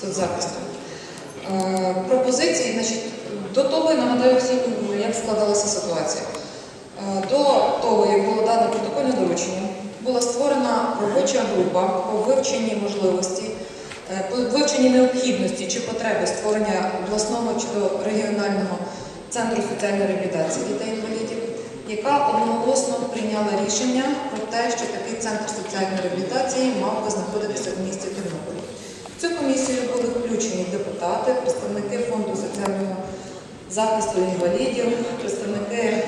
соцзахисту. Е, Пропозиції, значить, до того я нагадаю всім, як складалася ситуація. Е, До того, як було дане протокольне доручення, була створена робоча група по вивченні можливості, е, по вивченні необхідності чи потреби створення обласного чи до регіонального центру соціальної реабілітації дітей-інвалідів, яка одноголосно прийняла рішення про те, що такий центр соціальної реабілітації мав би знаходитися в місті Тернополі. В цю комісію були включені депутати, представники фонду соціального захисту інвалідів, представники е,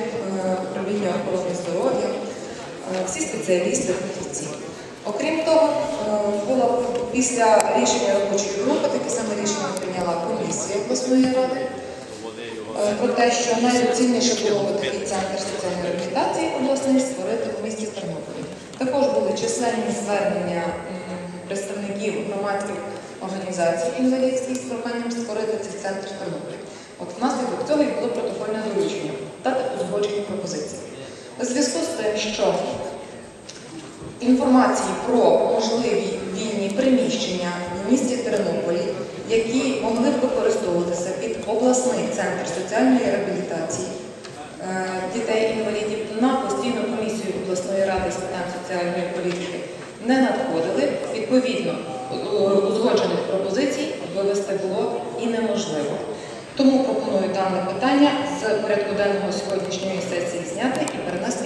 управління охорони здоров'я, е, всі спеціалісти, фахівці. Окрім того, е, було після рішення робочої групи таке саме рішення прийняла комісія обласної ради про те, що найдоцільніше було би такий центр соціальної реабілітації обласний створити в місті Тернополі. Також були численні звернення представників громадських організацій інвалідських з проханням створити цей центр в Тернополі. От внаслідок цього і було протокольне доручення дати узгоджені пропозиції. У зв'язку з тим, що інформації про можливі вільні приміщення в місті Тернополі, які могли б використовуватися під обласний центр соціальної реабілітації е, дітей-інвалідів на постійну комісію обласної ради з питань соціальної політики не надходили. Відповідно, узгоджених пропозицій вивести було і неможливо. Тому пропоную дане питання з порядку денного сьогоднішньої сесії зняти і перенести